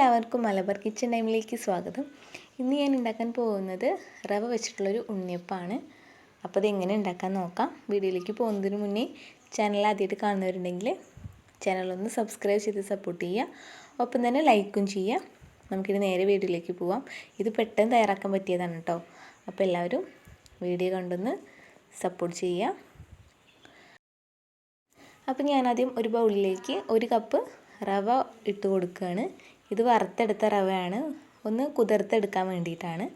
എല്ലാവർക്കും മലബാർ കിച്ചൺ ടൈമിലേക്ക് സ്വാഗതം. ഇന്ന് ഞാൻ ഉണ്ടാക്കാൻ പോകുന്നത് റവ വെച്ചിട്ടുള്ളൊരു ഉണ്ണിയപ്പമാണ്. അപ്പോൾ അതെങ്ങനെ ഉണ്ടാക്കാൻ നോക്കാം. വീഡിയോയിലേക്ക് പോകുന്നതിന് മുന്നേ ചാനൽ ആദ്യമായിട്ട് കാണുന്നവരുണ്ടെങ്കിൽ ചാനലൊന്ന് സബ്സ്ക്രൈബ് ചെയ്ത് സപ്പോർട്ട് ചെയ്യുക. ഒപ്പം തന്നെ ലൈക്കും ചെയ്യുക. നമുക്കിനി നേരെ വീഡിയോയിലേക്ക് പോവാം. ഇത് പെട്ടെന്ന് തയ്യാറാക്കാൻ പറ്റിയതാണ് കേട്ടോ. അപ്പോൾ എല്ലാവരും വീഡിയോ കണ്ടൊന്ന് സപ്പോർട്ട് ചെയ്യുക. അപ്പോൾ ഞാനാദ്യം ഒരു ബൗളിലേക്ക് ഒരു കപ്പ് റവ ഇട്ട് കൊടുക്കുകയാണ്. ഇത് വറുത്തെടുത്ത റവയാണ്. ഒന്ന് കുതിർത്തെടുക്കാൻ വേണ്ടിയിട്ടാണ്.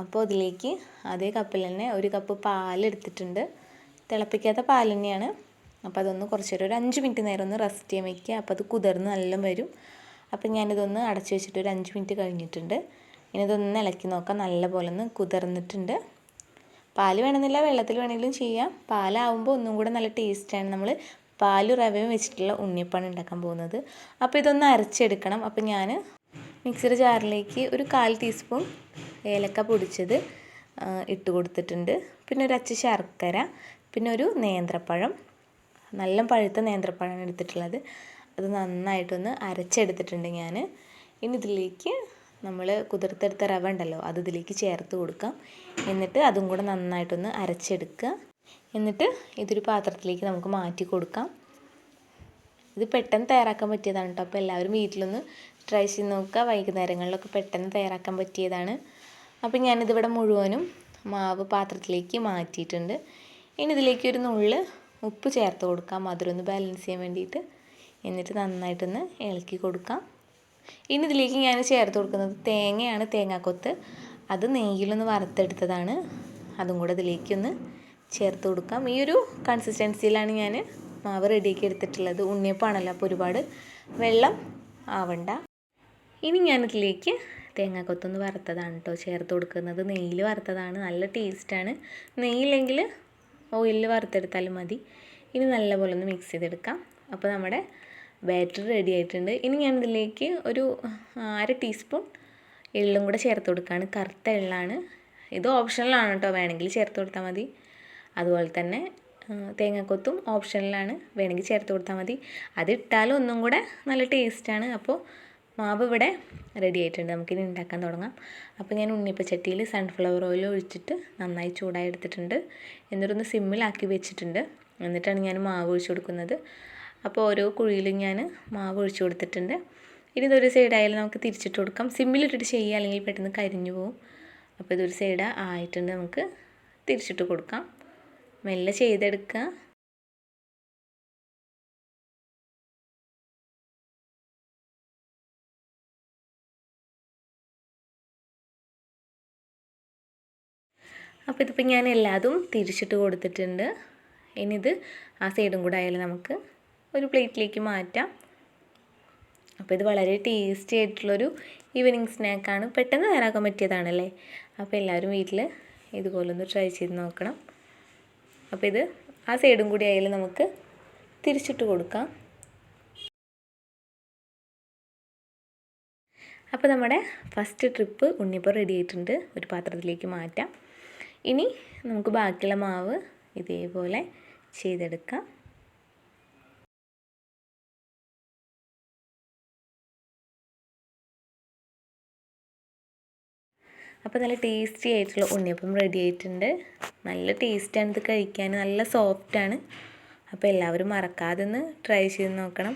അപ്പോൾ അതിലേക്ക് അതേ കപ്പിൽ തന്നെ ഒരു കപ്പ് പാലെടുത്തിട്ടുണ്ട് തിളപ്പിക്കാത്ത പാൽ തന്നെയാണ്. അപ്പോൾ അതൊന്ന് കുറച്ച് നേരം ഒരു അഞ്ച് മിനിറ്റ് നേരം ഒന്ന് റെസ്റ്റ് ചെയ്യാൻ വയ്ക്കുക. അപ്പോൾ അത് കുതിർന്ന് നല്ല വരും. അപ്പോൾ ഞാനിതൊന്ന് അടച്ചു വെച്ചിട്ട് ഒരു അഞ്ച് മിനിറ്റ് കഴിഞ്ഞിട്ടുണ്ട്. ഇനി ഇതൊന്ന് ഇളക്കി നോക്കാം. നല്ല പോലെ ഒന്ന് കുതിർന്നിട്ടുണ്ട്. പാൽ വേണമെന്നില്ല വെള്ളത്തിൽ വേണമെങ്കിലും ചെയ്യാം. പാലാവുമ്പോൾ ഒന്നും കൂടെ നല്ല ടേസ്റ്റാണ്. നമ്മൾ പാലും റവയും വെച്ചിട്ടുള്ള ഉണ്ണിയപ്പാണ് ഉണ്ടാക്കാൻ പോകുന്നത്. അപ്പോൾ ഇതൊന്ന് അരച്ചെടുക്കണം. അപ്പോൾ ഞാൻ മിക്സിയുടെ ജാറിലേക്ക് ഒരു കാൽ ടീസ്പൂൺ ഏലക്ക പൊടിച്ചത് ഇട്ട് കൊടുത്തിട്ടുണ്ട്. പിന്നെ ഒരു അച്ച ശർക്കര പിന്നെ ഒരു നേന്ത്രപ്പഴം. നല്ല പഴുത്ത നേന്ത്രപ്പഴമാണ് എടുത്തിട്ടുള്ളത്. അത് നന്നായിട്ടൊന്ന് അരച്ചെടുത്തിട്ടുണ്ട് ഞാൻ. ഇനി ഇതിലേക്ക് നമ്മൾ കുതിർത്തെടുത്ത റവ ഉണ്ടല്ലോ അത് ഇതിലേക്ക് ചേർത്ത് കൊടുക്കാം. എന്നിട്ട് അതും കൂടെ നന്നായിട്ടൊന്ന് അരച്ചെടുക്കുക. എന്നിട്ട് ഇതൊരു പാത്രത്തിലേക്ക് നമുക്ക് മാറ്റി കൊടുക്കാം. ഇത് പെട്ടെന്ന് തയ്യാറാക്കാൻ പറ്റിയതാണ് കേട്ടോ അപ്പോൾ എല്ലാവരും വീട്ടിലൊന്ന് ട്രൈ ചെയ്ത് നോക്കുക. വൈകുന്നേരങ്ങളിലൊക്കെ പെട്ടെന്ന് തയ്യാറാക്കാൻ പറ്റിയതാണ്. അപ്പോൾ ഞാനിതിവിടെ മുഴുവനും മാവ് പാത്രത്തിലേക്ക് മാറ്റിയിട്ടുണ്ട്. ഇനി ഇതിലേക്ക് ഒരു നുള്ള് ഉപ്പ് ചേർത്ത് കൊടുക്കാം. മധുരം ഒന്ന് ബാലൻസ് ചെയ്യാൻ വേണ്ടിയിട്ട്. എന്നിട്ട് നന്നായിട്ടൊന്ന് ഇളക്കി കൊടുക്കാം. ഇനി ഇതിലേക്ക് ഞാൻ ചേർത്ത് കൊടുക്കുന്നത് തേങ്ങയാണ് തേങ്ങാക്കൊത്ത്. അത് നെയ്യിലൊന്ന് വറുത്തെടുത്തതാണ്. അതും കൂടെ ഇതിലേക്ക് ഒന്ന് ചേർത്ത് കൊടുക്കാം. ഈ ഒരു കൺസിസ്റ്റൻസിയിലാണ് ഞാൻ മാവ് റെഡിയാക്കി എടുത്തിട്ടുള്ളത്. ഉണ്ണിയപ്പാണല്ലോ അപ്പോൾ ഒരുപാട് വെള്ളം ആവണ്ട. ഇനി ഞാനിതിലേക്ക് തേങ്ങാക്കൊത്തൊന്ന് വറുത്തതാണ് കേട്ടോ ചേർത്ത് കൊടുക്കുന്നത്. നെയ്യിൽ വറുത്തതാണ്. നല്ല ടേസ്റ്റാണ് നെയ്യില്ലെങ്കിൽ ഓയിലിൽ വറുത്തെടുത്താലും മതി. ഇനി നല്ലപോലെ ഒന്ന് മിക്സ് ചെയ്തെടുക്കാം. അപ്പോൾ നമ്മുടെ ബാറ്റർ റെഡി ആയിട്ടുണ്ട്. ഇനി ഞാനിതിലേക്ക് ഒരു അര ടീസ്പൂൺ എള്ളും കൂടെ ചേർത്ത് കൊടുക്കുകയാണ്. കറുത്ത എള്ളാണ്. ഇത് ഓപ്ഷണലാണ് കേട്ടോ വേണമെങ്കിൽ ചേർത്ത് കൊടുത്താൽ മതി. അതുപോലെ തന്നെ തേങ്ങാക്കൊത്തും ഓപ്ഷനിലാണ്. വേണമെങ്കിൽ ചേർത്ത് കൊടുത്താൽ മതി. അതിട്ടാലും ഒന്നും കൂടെ നല്ല ടേസ്റ്റാണ് അപ്പോൾ മാവ് ഇവിടെ റെഡി ആയിട്ടുണ്ട്. നമുക്കിനി ഉണ്ടാക്കാൻ തുടങ്ങാം. അപ്പോൾ ഞാൻ ഉണ്ണിയപ്പച്ചട്ടിയിൽ സൺഫ്ലവർ ഓയിൽ ഒഴിച്ചിട്ട് നന്നായി ചൂടായി എടുത്തിട്ടുണ്ട്. എന്നിട്ടൊന്ന് സിമ്മിലാക്കി വെച്ചിട്ടുണ്ട്. എന്നിട്ടാണ് ഞാൻ മാവ് ഒഴിച്ചു കൊടുക്കുന്നത്. അപ്പോൾ ഓരോ കുഴിയിലും ഞാൻ മാവ് ഒഴിച്ചു കൊടുത്തിട്ടുണ്ട്. ഇനി ഇതൊരു സൈഡായാലും നമുക്ക് തിരിച്ചിട്ട് കൊടുക്കാം. സിമ്മിലിട്ടിട്ട് ചെയ്യുക അല്ലെങ്കിൽ പെട്ടെന്ന് കരിഞ്ഞു പോകും അപ്പോൾ ഇതൊരു സൈഡ് ആയിട്ടുണ്ട്. നമുക്ക് തിരിച്ചിട്ട് കൊടുക്കാം. മെല്ലെ ചെയ്തെടുക്കുക അപ്പോൾ ഇതിപ്പോൾ ഞാൻ എല്ലാതും തിരിച്ചിട്ട് കൊടുത്തിട്ടുണ്ട്. ഇനി ഇത് ആ സൈഡും കൂടെ ആയാലും നമുക്ക് ഒരു പ്ലേറ്റിലേക്ക് മാറ്റാം. അപ്പോൾ ഇത് വളരെ ടേസ്റ്റി ആയിട്ടുള്ളൊരു ഈവനിങ് സ്നാക്കാണ്. പെട്ടെന്ന് തയ്യാറാക്കാൻ പറ്റിയതാണല്ലേ? അപ്പോൾ എല്ലാവരും വീട്ടിൽ ഇതുപോലൊന്ന് ട്രൈ ചെയ്ത് നോക്കണം. അപ്പോൾ ഇത് ആ സൈഡും കൂടി ആയാലും നമുക്ക് തിരിച്ചിട്ട് കൊടുക്കാം. അപ്പോൾ നമ്മുടെ ഫസ്റ്റ് ട്രിപ്പ് ഉണ്ണിയപ്പം റെഡി ആയിട്ടുണ്ട്. ഒരു പാത്രത്തിലേക്ക് മാറ്റാം. ഇനി നമുക്ക് ബാക്കിയുള്ള മാവ് ഇതേപോലെ ചെയ്തെടുക്കാം. അപ്പോൾ നല്ല ടേസ്റ്റി ആയിട്ടുള്ള ഉണ്ണിയപ്പം റെഡി ആയിട്ടുണ്ട്. നല്ല ടേസ്റ്റാണ് ഇത് കഴിക്കാൻ നല്ല സോഫ്റ്റാണ് അപ്പോൾ എല്ലാവരും മറക്കാതെ ഒന്ന് ട്രൈ ചെയ്ത് നോക്കണം.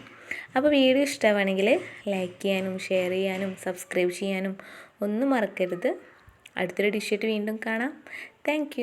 അപ്പോൾ വീഡിയോ ഇഷ്ടമാണെങ്കിൽ ലൈക്ക് ചെയ്യാനും ഷെയർ ചെയ്യാനും സബ്സ്ക്രൈബ് ചെയ്യാനും ഒന്നും മറക്കരുത്. അടുത്തൊരു ഡിഷായിട്ട് വീണ്ടും കാണാം. താങ്ക്